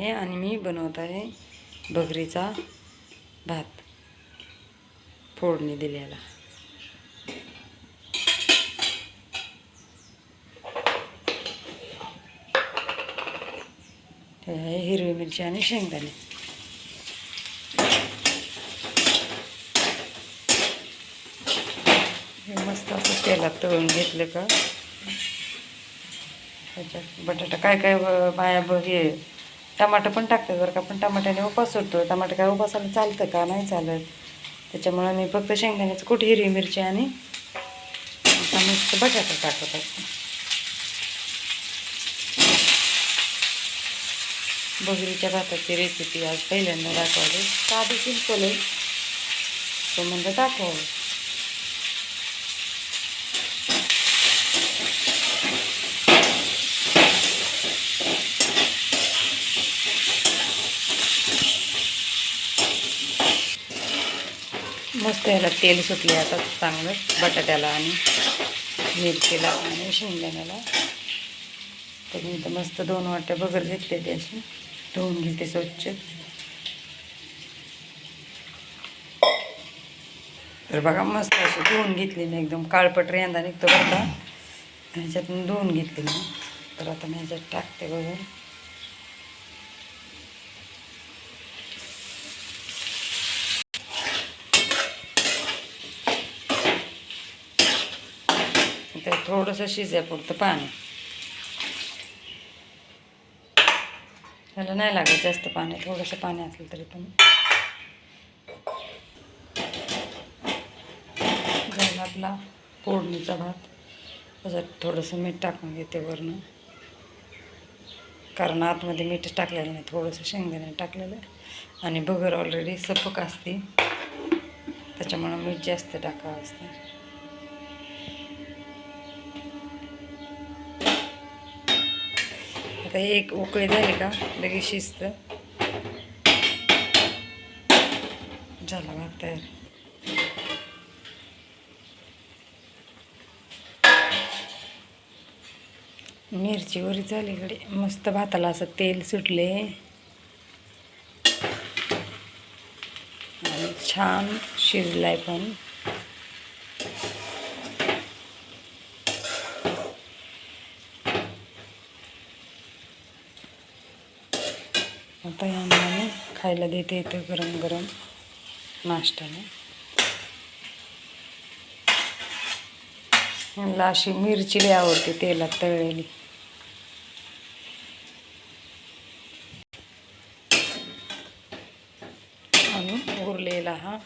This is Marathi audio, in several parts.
आहे आणि मी बनवत आहे भगरीचा भात. फोडणी दिलेला. हे आहे हिरवी मिरची आणि शेंगदाणे. हे मस्त असं तेलात तळून घेतलं का? त्याच्यात बटाटा काय काय ब- बाया बघ हे टमाटर पण टाकतात बरं का. पण टमाट्याने उपास सुटतो टमाटर काय उपासाला चालतं का? नाही चालत. त्याच्यामुळे मी फक्त शेंगदाण्याचं कुठे हिरवी मिरची आणि आता मस्त बटाटा टाकत असतो. बगरीच्या भाताची रेसिपी आज पहिल्यांदा दाखवली. साधी सिंपल आहे. तो म्हणजे दाखवावं. मस्त याला तेल सुटले आता चांगलं बटाट्याला आणि मिरचीला आणि शेंगदाण्याला. तर मी तर मस्त दोन वाट्या बगर घेतले ते धुवून घेते स्वच्छ. तर बघा मस्त अशी धुवून घेतली मी एकदम. काळपट रेंदा निघतो बघा ह्याच्यातून धुवून घेतली मी. तर आता मी ह्याच्यात टाकते बघून. तर थोडंसं शिजायपुरतं पाणी. त्याला नाही लागत जास्त पाणी थोडंसं पाणी असलं तरी पण. झाला आपला फोडणीचा भात त्याच्यात थोडंसं मीठ टाकून घेते वरनं. कारण आतमध्ये मीठ टाकलेलं नाही थोडंसं शेंगदाणे टाकलेलं आहे. आणि बगर ऑलरेडी सपक असते. त्याच्यामुळं मीठ जास्त टाकावं असतं. आता एक उकळी झाली का? लगेच शिजतं. झाला भात तयार मिरची वरी झाली इकडे मस्त भाताला असं तेल सुटले. आणि छान शिजलाय पण. आता यांना खायला देते इथं गरम गरम नाश्त्याने. यांना अशी मिरची लई आवडते तेलात तळलेली. आणि उरलेला हा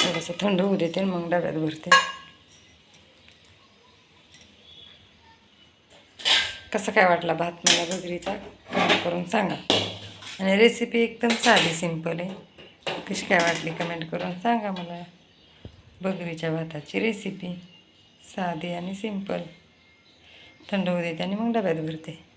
थोडंसं थंड होऊ देते मग डब्यात भरते. कसं काय वाटला भात मला बगरीचा करून सांगा. आणि रेसिपी एकदम साधी सिंपल आहे. कशी काय वाटली कमेंट करून सांगा मला. बगरीच्या भाताची रेसिपी साधी आणि सिंपल थंड होऊ देते आणि मग डब्यात भरते.